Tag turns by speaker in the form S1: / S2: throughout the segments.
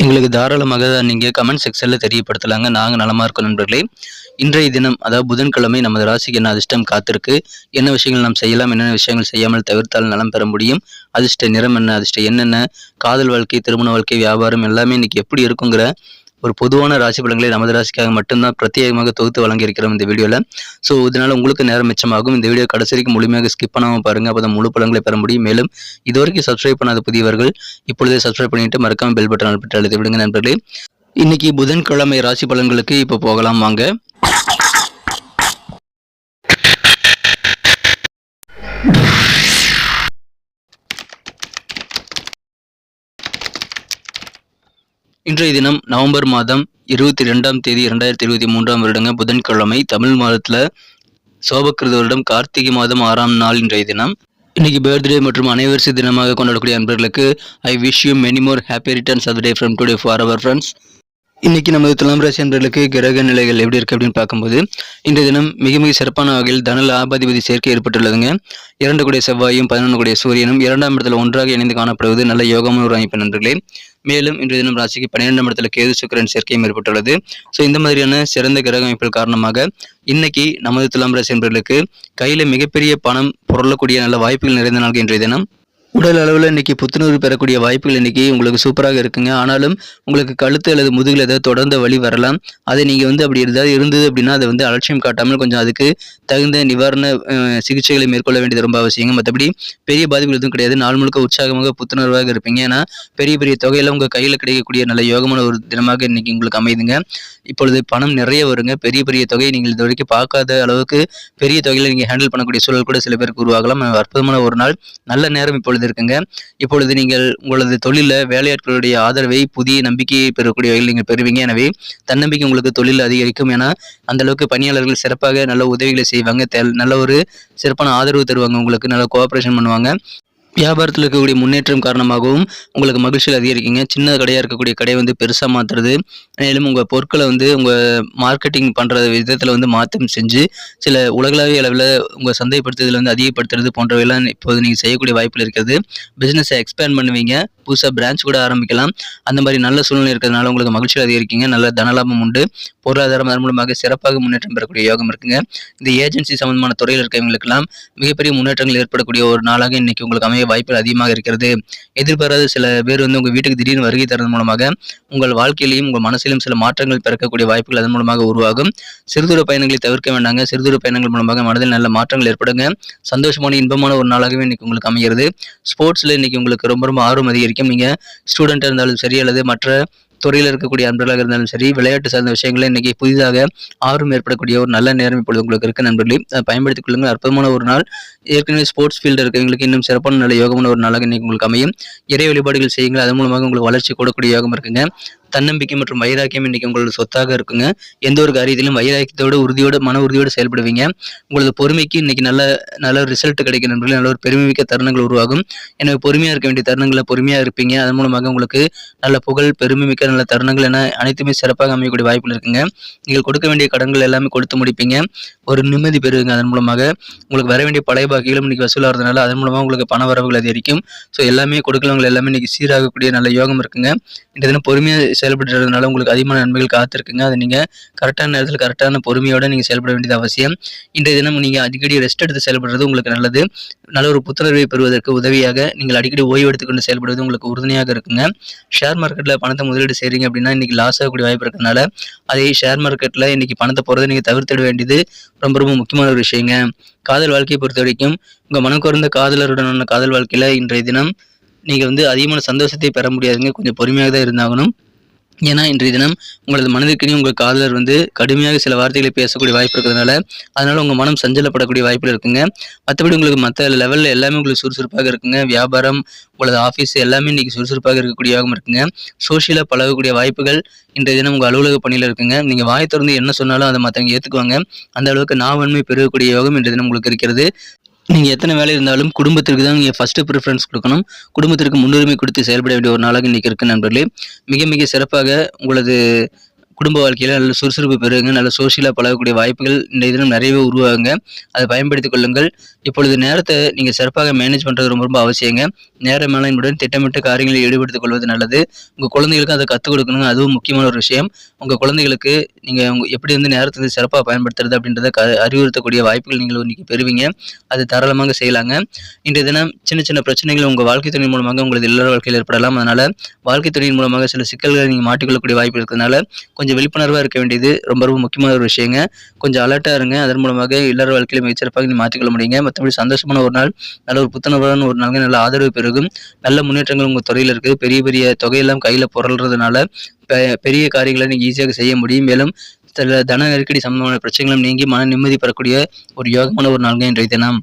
S1: எங்களுக்கு தாராளமாக நீங்கள் கமெண்ட் செக்ஷனில் தெரியப்படுத்தலாங்க. நாங்கள் நலமாக இருக்கோம் நண்பர்களே. இன்றைய தினம் அதாவது புதன்கிழமை நமது ராசிக்கு என்ன அதிர்ஷ்டம் காத்திருக்கு? என்ன விஷயங்கள் நாம் செய்யலாம்? என்னென்ன விஷயங்கள் செய்யாமல் தவிர்த்தால் நலம் பெற முடியும்? அதிர்ஷ்ட நிறம் என்ன? அதிர்ஷ்ட என்னென்ன காதல் வாழ்க்கை திருமண வாழ்க்கை வியாபாரம் எல்லாமே இன்னைக்கு எப்படி இருக்குங்கிற ஒரு பொதுவான ராசி பலன்களை நமது ராசிக்காக மட்டும்தான் பிரத்யேகமாக தொகுத்து வழங்கியிருக்கிறோம் இந்த வீடியோவில் ஸோ இதனால் உங்களுக்கு நேரம் மிச்சமாகும். இந்த வீடியோ கடைசி வரைக்கும் முழுமையாக ஸ்கிப் பண்ணாமல் பாருங்கள் அப்போ முழு பலன்களை பெற முடியும். மேலும் இதுவரைக்கும் சப்ஸ்கிரைப் பண்ணாத புதியவர்கள் இப்பொழுதே சப்ஸ்கிரைப் பண்ணிட்டு மறக்காமல் பெல் பட்டன் அழுப்பிட்டு அழுத்தி விடுங்க நண்பர்களே. இன்னைக்கு புதன்கிழமை ராசி பலன்களுக்கு இப்போ போகலாம். வாங்க. இன்றைய தினம் நவம்பர் மாதம் இருபத்தி ரெண்டாம் தேதி இரண்டாயிரத்தி இருபத்தி மூன்றாம் வருடங்க புதன்கிழமை தமிழ் மாதத்தில் சோபக்கிருத வருடம் கார்த்திகை மாதம் ஆறாம் நாள் இன்றைய தினம். இன்னைக்கு பர்த்டே மற்றும் அனைவரிசை தினமாக கொண்டாடக்கூடிய அன்பர்களுக்கு I wish you many more happy returns of day from today for our friends இன்னைக்கு நமது துலாம் ராசி அன்பர்களுக்கு கிரக நிலைகள் எப்படி இருக்கு அப்படின்னு பார்க்கும்போது இன்றைய தினம் மிக மிக சிறப்பான வகையில் தன லாபாதிபதி சேர்க்கை ஏற்பட்டுள்ளதுங்க. இரண்டு கூடிய செவ்வாயும் பதினொன்று கூடிய சூரியனும் இரண்டாம் இடத்துல ஒன்றாக இணைந்து காணப்படுவது நல்ல யோகமான ஒரு அமைப்பு நண்பர்களே. மேலும் இன்றைய தினம் ராசிக்கு பன்னிரெண்டாம் இடத்துல கேது சுக்கரன் சேர்க்கையும் ஏற்பட்டுள்ளது. ஸோ இந்த மாதிரியான சிறந்த கிரக அமைப்புகள் காரணமாக இன்னைக்கு நமது துலாம் ராசி என்பவர்களுக்கு கையில மிகப்பெரிய பணம் புரளக்கூடிய நல்ல வாய்ப்புகள் நிறைந்த நாள் இன்றைய தினம். உடல் அளவில் இன்றைக்கி புத்துணர்வு பெறக்கூடிய வாய்ப்புகள் இன்றைக்கி உங்களுக்கு சூப்பராக இருக்குங்க. ஆனாலும் உங்களுக்கு கழுத்து அல்லது முதுகில் ஏதாவது தொடர்ந்த வழி வரலாம். அதை நீங்கள் வந்து அப்படி ஏதாவது இருந்தது அப்படின்னா அதை வந்து அலட்சியம் காட்டாமல் கொஞ்சம் அதுக்கு தகுந்த நிவாரண சிகிச்சைகளை மேற்கொள்ள வேண்டியது ரொம்ப அவசியங்க. மற்றபடி பெரிய பாதிப்புகள் எதுவும் கிடையாது. நாள் முழுக்க உற்சாகமாக புத்துணர்வாக இருப்பீங்க. ஏன்னா பெரிய பெரிய தொகையில் உங்கள் கையில் கிடைக்கக்கூடிய நல்ல யோகமான ஒரு தினமாக இன்றைக்கி உங்களுக்கு அமைதுங்க இப்பொழுது பணம் நிறைய வருங்க. பெரிய பெரிய தொகையை நீங்கள் இது வரைக்கும் பார்க்காத அளவுக்கு பெரிய தொகையில் நீங்கள் ஹேண்டில் பண்ணக்கூடிய சூழல் கூட சில பேருக்கு உருவாகலாம். அற்புதமான ஒரு நாள். நல்ல நேரம் இப்பொழுது இருக்குங்க இப்பொழுது நீங்கள் உங்களது தொழிலில் வேலையாட்களுடைய ஆதரவை புதிய நம்பிக்கையை பெறக்கூடிய வகையில் நீங்கள் பெறுவீங்க. எனவே தன்னம்பிக்கை உங்களுக்கு தொழில் அதிகரிக்கும் ஏன்னா அந்த அளவுக்கு பணியாளர்கள் சிறப்பாக நல்ல உதவிகளை செய்வாங்க. நல்ல ஒரு சிறப்பான ஆதரவு தருவாங்க. உங்களுக்கு நல்ல கோஆப்ரேஷன் பண்ணுவாங்க. வியாபாரத்தில் இருக்கக்கூடிய முன்னேற்றம் காரணமாகவும் உங்களுக்கு மகிழ்ச்சியில் அதிகரிக்குங்க. சின்ன கடையாக இருக்கக்கூடிய கடையை வந்து பெருசாக மாற்றுறது மேலும் உங்கள் பொருட்களை வந்து உங்கள் மார்க்கெட்டிங் பண்ணுற விதத்தில் வந்து மாற்றம் செஞ்சு சில உலகளாவிய அளவில் உங்கள் சந்தைப்படுத்துதல் வந்து அதிகப்படுத்துறது போன்றவையெல்லாம் இப்போது நீங்கள் செய்யக்கூடிய வாய்ப்பில் இருக்கிறது. பிஸ்னஸை எக்ஸ்பேண்ட் பண்ணுவீங்க. புதுசாக பிரான்ச் கூட ஆரம்பிக்கலாம். அந்த மாதிரி நல்ல சூழ்நிலை இருக்கிறதுனால உங்களுக்கு மகிழ்ச்சியில் அதிகரிக்குங்க. நல்ல தனலாபம் உண்டு. பொருளாதாரம் அதன் மூலமாக சிறப்பாக முன்னேற்றம் பெறக்கூடிய யோகம் இருக்குங்க. இந்த ஏஜென்சி சம்பந்தமான துறையில் இருக்கவங்களுக்கெல்லாம் மிகப்பெரிய முன்னேற்றங்கள் ஏற்படக்கூடிய ஒரு நாளாக இன்னைக்கு உங்களுக்கு அமைய வாய்ப்புகள் அதிகமாக இருக்கிறது. எதிர்பாராத சில பேர் வந்து உங்கள் வீட்டுக்கு திடீர்னு வருகை தரது மூலமாக உங்கள் வாழ்க்கையிலையும் உங்கள் மனசிலும் சில மாற்றங்கள் பிறக்கக்கூடிய வாய்ப்புகள் அதன் மூலமாக உருவாகும். சிறுதூர பயணங்களை தவிர்க்க வேண்டாங்க. சிறுதூர பயணங்கள் மூலமாக மனதில் நல்ல மாற்றங்கள் ஏற்படுங்க. சந்தோஷமான இன்பமான ஒரு நாளாகவே இன்னைக்கு உங்களுக்கு அமைகிறது. ஸ்போர்ட்ஸில் இன்னைக்கு உங்களுக்கு ரொம்ப ரொம்ப ஆர்வம் அதிகரிக்கும். நீங்கள் ஸ்டூடெண்ட்டாக இருந்தாலும் சரி அல்லது மற்ற துறையில் இருக்கக்கூடிய அன்பர்களாக இருந்தாலும் சரி விளையாட்டு சார்ந்த விஷயங்களை இன்னைக்கு புதிதாக ஆர்வம் ஏற்படக்கூடிய ஒரு நல்ல நேரம் இப்பொழுது உங்களுக்கு இருக்க நண்பர்களே. பயன்படுத்திக் கொள்ளுங்கள். அற்புதமான ஒரு நாள். ஏற்கனவே ஸ்போர்ட்ஸ் ஃபீல்டு இருக்கவங்களுக்கு இன்னும் சிறப்பான நல்ல யோகமான ஒரு நாளாக இன்னைக்கு உங்களுக்கு அமையும். இறை வழிபாடுகள் செய்யுங்கள். அதன் மூலமாக உங்களுக்கு வளர்ச்சி கூடக்கூடிய யோகம் இருக்குங்க. தன்னம்பிக்கை மற்றும் வைராக்கியம் இன்னைக்கு உங்களோட சொத்தாக இருக்குங்க. எந்த ஒரு காரியத்திலும் வைராக்கியத்தோடு உறுதியோடு மன உறுதியோடு செயல்படுவீங்க. உங்களது பொறுமைக்கு இன்னைக்கு நல்ல நல்ல ரிசல்ட் கிடைக்கும் நண்பர்களே. நல்ல ஒரு பெருமைமிக்க தருணங்கள் உருவாகும். எனவே பொறுமையாக இருக்க வேண்டிய தருணங்களில் பொறுமையாக இருப்பீங்க. அதன் மூலமாக உங்களுக்கு நல்ல புகழ் பெருமைமிக்க நல்ல தருணங்கள் என அனைத்துமே சிறப்பாக அமையக்கூடிய வாய்ப்புகள் இருக்குங்க. நீங்கள் கொடுக்க வேண்டிய கடன்கள் எல்லாமே கொடுத்து முடிப்பீங்க. ஒரு நிம்மதி பெறுவீங்க. அதன் மூலமாக உங்களுக்கு வர வேண்டிய பழைய பாக்கிகளும் இன்னைக்கு வசூலாகிறதுனால அதன் மூலமாக உங்களுக்கு பண வரவுகள் அதிகரிக்கும். ஸோ எல்லாமே கொடுக்கலவங்க எல்லாமே இன்னைக்கு சீராகக்கூடிய நல்ல யோகம் இருக்குங்க. இந்த தினம் பொறுமையாக செயல்படுறதுனால உங்களுக்கு அதிகமான நன்மைகள் காத்திருக்குங்க. அதை நீங்கள் கரெக்டான நேரத்தில் கரெக்டான பொறுமையோடு நீங்கள் செயல்பட வேண்டியது அவசியம். இன்றைய தினம் நீங்கள் அடிக்கடி ரெஸ்ட் எடுத்து செயல்படுறது உங்களுக்கு நல்லது. நல்ல ஒரு புத்துணர்வை பெறுவதற்கு உதவியாக நீங்கள் அடிக்கடி ஓய்வு எடுத்துக்கொண்டு செயல்படுவது உங்களுக்கு உறுதுணையாக இருக்குங்க. ஷேர் மார்க்கெட்டில் பணத்தை முதலீடு செய்கிறீங்க அப்படின்னா இன்றைக்கி லாஸ் ஆகக்கூடிய வாய்ப்பு இருக்கிறதுனால அதே ஷேர் மார்க்கெட்டில் இன்றைக்கி பணத்தை போகிறத நீங்கள் தவிர்த்திட வேண்டியது ரொம்ப ரொம்ப முக்கியமான ஒரு விஷயங்க. காதல் வாழ்க்கையை பொறுத்த வரைக்கும் உங்கள் மனம் குறைந்த காதலருடனான காதல் வாழ்க்கையில் இன்றைய தினம் நீங்கள் வந்து அதிகமான சந்தோஷத்தை பெற முடியாதுங்க. கொஞ்சம் பொறுமையாக தான் இருந்தாகணும். ஏன்னா இன்றைய தினம் உங்களது மனதிற்குனே உங்கள் காதலர் வந்து கடுமையாக சில வார்த்தைகளை பேசக்கூடிய வாய்ப்பு இருக்கிறதுனால அதனால உங்கள் மனம் சஞ்சலப்படக்கூடிய வாய்ப்பில் இருக்குங்க. மற்றபடி உங்களுக்கு மற்ற லெவலில் எல்லாமே உங்களுக்கு சுறுசுறுப்பாக இருக்குங்க. வியாபாரம் உங்களது ஆஃபீஸ் எல்லாமே இன்றைக்கி சுறுசுறுப்பாக இருக்கக்கூடியவாகவும் இருக்குங்க. சோஷியலாக பழகக்கூடிய வாய்ப்புகள் இன்றைய தினம் உங்கள் அலுவலக பணியில் இருக்குங்க. நீங்கள் வாய் திறந்து என்ன சொன்னாலும் அதை மற்றவங்க ஏற்றுக்குவாங்க அந்த அளவுக்கு நாவன்மை பெருகக்கூடிய யோகம் இன்றைய தினம் உங்களுக்கு இருக்கிறது. நீங்கள் எத்தனை வேலை இருந்தாலும் குடும்பத்திற்கு தான் நீங்கள் ஃபஸ்ட்டு ப்ரிஃபரன்ஸ் கொடுக்கணும். குடும்பத்திற்கு முன்னுரிமை கொடுத்து செயல்பட வேண்டிய ஒரு நாளாக இன்றைக்கி இருக்குது நண்பர்களே. மிக மிக சிறப்பாக உங்களது குடும்ப வாழ்க்கையில் நல்ல சுறுசுறுப்பு பெறுங்க நல்ல சோஷியலாக பழகக்கூடிய வாய்ப்புகள் இந்த தினம் நிறையவே உருவாகுங்க. அதை பயன்படுத்திக் கொள்ளுங்கள். இப்பொழுது நேரத்தை நீங்கள் சிறப்பாக மேனேஜ் பண்ணுறது ரொம்ப ரொம்ப அவசியங்க. நேர மேலாண்மையுடன் திட்டமிட்டு காரியங்களில் ஈடுபடுத்திக் கொள்வது நல்லது. உங்கள் குழந்தைகளுக்கும் அதை கற்றுக் கொடுக்கணுங்க. அதுவும் முக்கியமான ஒரு விஷயம். உங்கள் குழந்தைகளுக்கு நீங்கள் உங்க எப்படி வந்து நேரத்தை வந்து சிறப்பாக பயன்படுத்துறது அப்படின்றத க அறிவுறுத்தக்கூடிய வாய்ப்புகள் நீங்கள் இன்னைக்கு பெறுவீங்க. அது தாராளமாக செய்யலாங்க. இன்றைய தினம் சின்ன சின்ன பிரச்சனைகள் உங்கள் வாழ்க்கை துணை மூலமாக உங்களது இல்லற வாழ்க்கையில் ஏற்படலாம். அதனால் வாழ்க்கை துணையின் மூலமாக சில சிக்கல்களை நீங்கள் மாட்டிக்கொள்ளக்கூடிய வாய்ப்பு இருக்கிறதுனால கொஞ்சம் விழிப்புணர்வாக இருக்க வேண்டியது ரொம்ப ரொம்ப முக்கியமான ஒரு விஷயங்க. கொஞ்சம் அலர்ட்டாக இருங்க. அதன் மூலமாக இல்லற வாழ்க்கையில் மிகச்சிறப்பாக நீங்கள் மாற்றிக்கொள்ள முடியுங்க. மற்றபடி சந்தோஷமான ஒரு நாள் நல்ல ஒரு புத்துணர்வான ஒரு நாளுங்க. நல்ல ஆதரவு பெருகும். நல்ல முன்னேற்றங்கள் உங்கள் துறையில் இருக்குது பெரிய பெரிய தொகையெல்லாம் கையில் புரள்றதுனால பெ- பெரிய காரியங்களை நீங்கள் ஈஸியாக செய்ய முடியும். மேலும் சில தன நெருக்கடி சம்பந்தமான பிரச்சனைகளும் நீங்கி மன நிம்மதி பெறக்கூடிய ஒரு யோகமான ஒரு நாள்ங்க இன்றைய தினம்.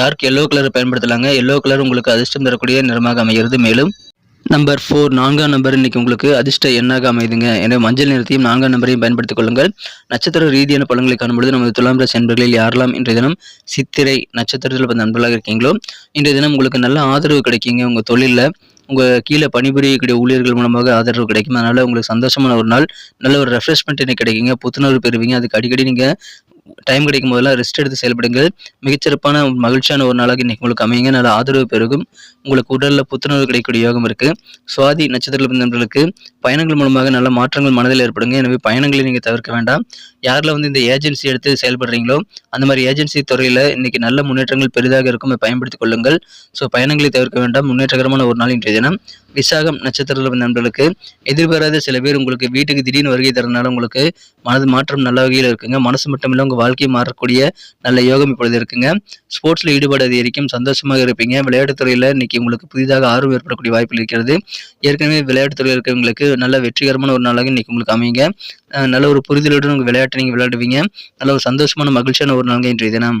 S1: டார்க் எல்லோ கலரை பயன்படுத்தலாங்க. எல்லோ கலர் உங்களுக்கு அதிர்ஷ்டம் தரக்கூடிய நிறமாக அமைகிறது. மேலும் நம்பர் ஃபோர் நான்காம் நம்பர் இன்னைக்கு உங்களுக்கு அதிர்ஷ்ட எண்ணாக அமைதுங்க எனவே மஞ்சள் நிறத்தையும் நான்காம் நம்பரையும் பயன்படுத்திக் கொள்ளுங்கள். நட்சத்திர ரீதியான பலன்களை காணும்பொழுது நமது துலாம் ராசி நண்பர்களில் யாரெல்லாம் இன்றைய தினம் சித்திரை நட்சத்திரத்தில் பிறந்த நண்பர்களாக இருக்கீங்களோ இன்றைய தினம் உங்களுக்கு நல்ல ஆதரவு கிடைக்குங்க. உங்கள் தொழிலில் உங்கள் கீழே பணிபுரியக்கூடிய ஊழியர்கள் மூலமாக ஆதரவு கிடைக்கும். அதனால் உங்களுக்கு சந்தோஷமான ஒரு நாள் நல்ல ஒரு ரெஃப்ரெஷ்மெண்ட் இன்னைக்கு கிடைக்குங்க. புத்துணர்வு பெறுவீங்க. அதுக்கு அடிக்கடி நீங்கள் டைம் கிடைக்கும் போதெல்லாம் ரெஸ்ட் எடுத்து செயல்படுங்கள். மிகச்சிறப்பான மகிழ்ச்சியான ஒரு நாளாக இன்னைக்கு உங்களுக்கு அமையுங்க. நல்ல ஆதரவு பெருகும். உங்களுக்கு உடலில் புத்துணர்வு கிடைக்கக்கூடிய யோகம் இருக்குது சுவாதி நட்சத்திரத்தில் பிறந்த நண்பர்களுக்கு பயணங்கள் மூலமாக நல்ல மாற்றங்கள் மனதில் ஏற்படுங்க. எனவே பயணங்களை நீங்கள் தவிர்க்க வேண்டாம். யாரில் வந்து இந்த ஏஜென்சி எடுத்து செயல்படுறீங்களோ அந்த மாதிரி ஏஜென்சி துறையில் இன்னைக்கு நல்ல முன்னேற்றங்கள் பெரிதாக இருக்கும். பயன்படுத்திக் கொள்ளுங்கள். ஸோ பயணங்களை தவிர்க்க வேண்டாம். முன்னேற்றகரமான ஒரு நாள் இன்றைய தினம். விசாகம் நட்சத்திரத்தில் நண்பர்களுக்கு எதிர்பாராத சில பேர் உங்களுக்கு வீட்டுக்கு திடீர்னு வருகை தரனால உங்களுக்கு மனது மாற்றம் நல்ல வகையில் இருக்குங்க. மனசு மட்டும் இல்லை உங்கள் வாழ்க்கையை மாறக்கூடிய நல்ல யோகம் இப்பொழுது இருக்குங்க. ஸ்போர்ட்ஸில் ஈடுபாடு அதிகரிக்கும் சந்தோஷமாக இருப்பீங்க. விளையாட்டுத் துறையில் இன்னைக்கு உங்களுக்கு புதிதாக ஆர்வம் ஏற்படக்கூடிய வாய்ப்பு இருக்கிறது. ஏற்கனவே விளையாட்டுத் துறையில் இருக்கிறவங்களுக்கு நல்ல வெற்றிகரமான ஒரு நாளாக இன்னைக்கு உங்களுக்கு அமையுங்க. நல்ல ஒரு புரிதலுடன் உங்கள் விளையாட்டை நீங்கள் விளையாடுவீங்க. நல்ல ஒரு சந்தோஷமான மகிழ்ச்சியான ஒரு நாளாக இன்றைய தினம்.